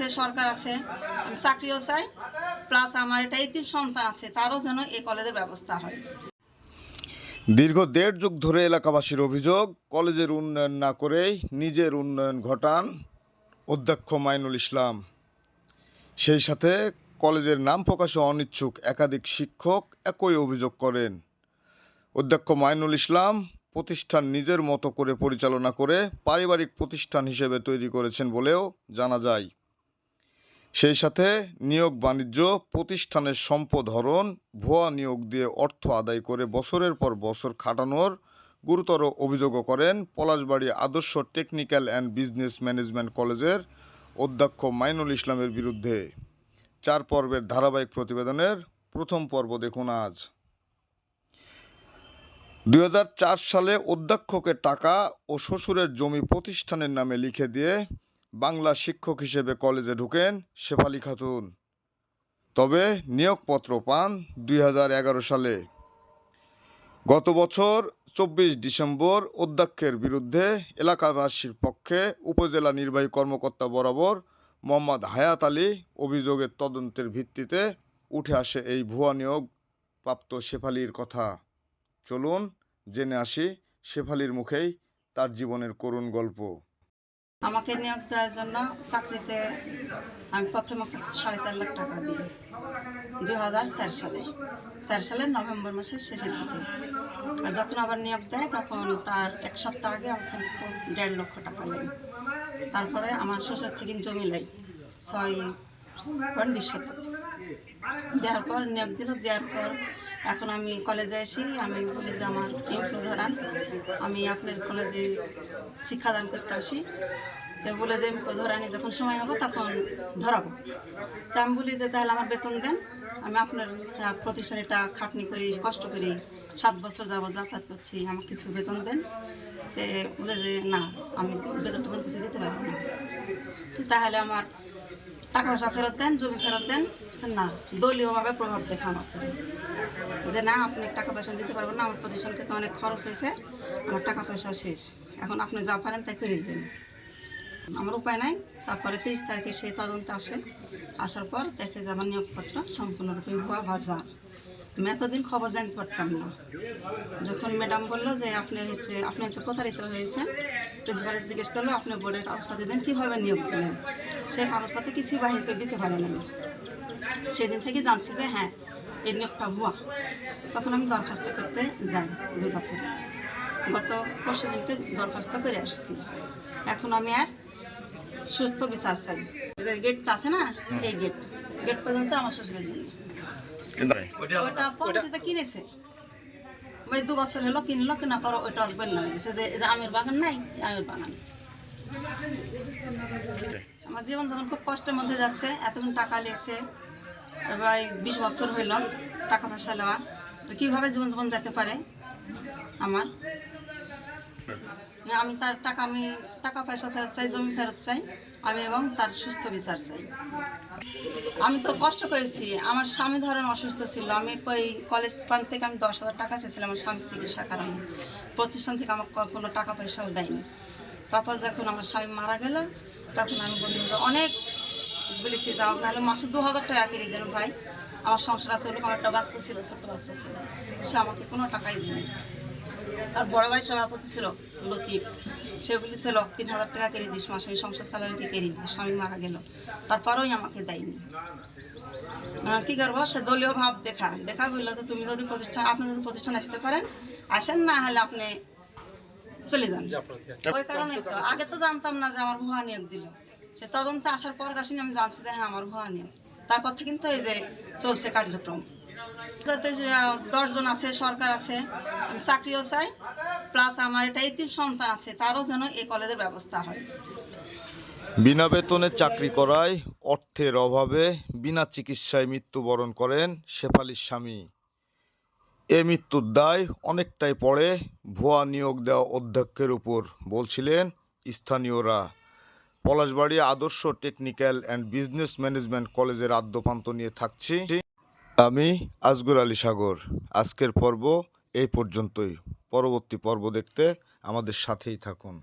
আছে, সরকার আছে চাকরিও চাই প্লাস আমার এটা তিন সন্তান আছে, তারও যেন এই কলেজের ব্যবস্থা হয়। দীর্ঘ দেড় যুগ ধরে এলাকাবাসীর অভিযোগ, কলেজের উন্নয়ন না করেই নিজের উন্নয়ন ঘটান অধ্যক্ষ মাইনুল ইসলাম। সেই সাথে কলেজের নাম প্রকাশে অনিচ্ছুক একাধিক শিক্ষক একই অভিযোগ করেন। অধ্যক্ষ মাইনুল ইসলাম প্রতিষ্ঠান নিজের মতো করে পরিচালনা করে পারিবারিক প্রতিষ্ঠান হিসেবে তৈরি করেছেন বলেও জানা যায়। সেই সাথে নিয়োগ বাণিজ্য, প্রতিষ্ঠানের সম্পদ হরণ, ভুয়া নিয়োগ দিয়ে অর্থ আদায় করে বছরের পর বছর খাটানোর গুরুতর অভিযোগও করেন পলাশবাড়ি আদর্শ টেকনিক্যাল অ্যান্ড বিজনেস ম্যানেজমেন্ট কলেজের অধ্যক্ষ মাইনুল ইসলামের বিরুদ্ধে। চার পর্বের ধারাবাহিক প্রতিবেদনের প্রথম পর্ব দেখুন আজ। দু হাজার চার সালে অধ্যক্ষকে টাকা ও শ্বশুরের জমি প্রতিষ্ঠানের নামে লিখে দিয়ে বাংলা শিক্ষক হিসেবে কলেজে ঢুকেন শেফালি খাতুন। তবে নিয়োগপত্র পান দুই হাজার এগারো সালে। গত বছর চব্বিশ ডিসেম্বর অধ্যক্ষের বিরুদ্ধে এলাকাবাসীর পক্ষে উপজেলা নির্বাহী কর্মকর্তা বরাবর মোহাম্মদ হায়াত আলী অভিযোগের তদন্তের ভিত্তিতে উঠে আসে এই ভুয়া নিয়োগ প্রাপ্ত শেফালির কথা। চলুন জেনে আসি শেফালির মুখেই তার জীবনের করুণ গল্প। আমাকে নিয়োগ দেওয়ার জন্য চাকরিতে আমি প্রথম সাড়ে চার লাখ টাকা দিই। দু হাজার চার সালে। চার সালের নভেম্বর মাসের শেষের দিকে। আর যখন আবার নিয়োগ দেয়, তখন তার এক সপ্তাহ আগে আমাকে দেড় লক্ষ টাকা লাগে তারপরে আমার শ্বশুর থেকে জমি লাই ছয় শতক দেওয়ার পর, নিয়োগ দিল, দেওয়ার পর এখন আমি কলেজে আসি আমি বলি যে আমার ইমপ্রু ধরান। আমি আপনার কলেজে শিক্ষাদান করতে আসি। তো বলে যে ইমপ্রু ধরানি, যখন সময় হবে তখন ধরাবো। তা আমি বলি যে তাহলে আমার বেতন দেন। আমি আপনার প্রতিষ্ঠানে এটা খাটনি করি, কষ্ট করি। সাত বছর যাব, যাতায়াত করছি, আমাকে কিছু বেতন দেন। তে বলে যে না, আমি বেতন টেতন কিছু দিতে পারব না। তো তাহলে আমার টাকা পয়সা ফেরত দেন, জমি ফেরত দেন বলছে না, দলীয়ভাবে প্রভাব দেখা আমার উপরে। যে না, আপনি টাকা পয়সা দিতে পারবেন না, আমার প্রতিষ্ঠানকে তো অনেক খরচ হয়েছে, আমার টাকা পয়সা শেষ। এখন আপনি যা পারেন তাই করে দিন। আমার উপায় নাই, তারপরে তেইশ তারিখে সেই তদন্ত আসে আসার পর দেখে যে আমার নিয়োগপত্র সম্পূর্ণরূপে ভুয়া জাল আমি এতদিন খবর জানতে পারতাম না। যখন ম্যাডাম বলল যে আপনার হচ্ছে, আপনি হচ্ছে প্রতারিত হয়েছেন প্রিন্সিপালে জিজ্ঞেস করল, আপনি বোর্ডের কাগজপাতি দেন, কীভাবে নিয়োগ দিলেন? সে কাগজপাতি কিছুই বাহির করে দিতে পারে না সেদিন থেকে জানছি যে হ্যাঁ এই নিয়োগটা ভুয়া। তখন আমি দরখাস্ত করতে যাই দুর্গাপুরে। গত পরশু দিনকে দরখাস্ত করে আসছি। এখন আমি আর সুস্থ বিচার চাই। যে গেটটা আছে না এই গেট গেট পর্যন্ত আমার শ্বশুরের জন্য। ওটা পরবর্তীতে কিনেছে। ওই দু বছর হলো কিনলো কেনা পর ওইটা বের নামে দিছে যে যে আমের বাগান নাই এই আমের বাগান। আমার জীবন যখন খুব কষ্টের মধ্যে যাচ্ছে, এতক্ষণ টাকা নিয়েছে প্রায় বিশ বছর হইল টাকা পয়সা নেওয়া তো কীভাবে জীবন জীবন যেতে পারে আমার? আমি তার টাকা, আমি টাকা পয়সা ফেরত চাই, জমি ফেরত চাই, আমি এবং তার সুস্থ বিচার চাই। আমি তো কষ্ট করেছি, আমার স্বামী ধরেন অসুস্থ ছিল, আমি ওই কলেজ ফান্ড থেকে আমি দশ হাজার টাকা চেয়েছিলাম আমার স্বামী চিকিৎসা কারণে। প্রতিষ্ঠান থেকে আমাকে ক- কোনো টাকা পয়সাও দেয়নি। তারপর যখন আমার স্বামী মারা গেল তখন আমি বললাম যে অনেক বলেছি, যাও নাহলে মাসে দু হাজার টাকা কিনে দেন ভাই। আমার সংসার আছে ওরকম একটা বাচ্চা ছিল, ছোট্ট বাচ্চা ছিল। সে আমাকে কোনো টাকাই দেয়নি। আর বড় ভাই সভাপতি ছিল, লতিফ। সে বলেছিল, তিন হাজার টাকা কেড়ে দিস মাসে সংসার চালানোকে কেড়ে দিস স্বামী মারা গেল। তারপরেও আমাকে দেয়নি। কি করব? সে দলীয় ভাব দেখা। দেখা বলল যে, তুমি যদি প্রতিষ্ঠান, আপনি যদি প্রতিষ্ঠান আসতে পারেন, আসেন না হলে আপনি চলে যান। ওই কারণে তো আগে তো জানতাম না যে আমার ভুয়া নিয়োগ দিল। সে তদন্তে আসার পর কাশিনি আমি জানছি যে হ্যাঁ আমার ভুয়া নিয়োগ। তারপর থেকে কিন্তু এই যে চলছে কার্যক্রম। যাতে দশজন আছে সরকার আছে আমি চাকরিও চাই প্লাস আমার এটা এই তিন সন্তান আছে তারও যেন এই কলেজের ব্যবস্থা হয়। বিনা বেতনে চাকরি করায় অর্থের অভাবে বিনা চিকিৎসায় মৃত্যুবরণ করেন শেফালির স্বামী। এ মৃত্যুর দায় অনেকটাই পড়ে। ভুয়া নিয়োগ দেওয়া অধ্যক্ষের উপর বলছিলেন স্থানীয়রা। পলাশবাড়ি আদর্শ টেকনিক্যাল অ্যান্ড বিজনেস ম্যানেজমেন্ট কলেজের আদ্যপান্ত নিয়ে থাকছি। আমি আজগর আলী সাগর। আজকের পর্ব এই পর্যন্তই। পরবর্তী পর্ব দেখতে আমাদের সাথেই থাকুন।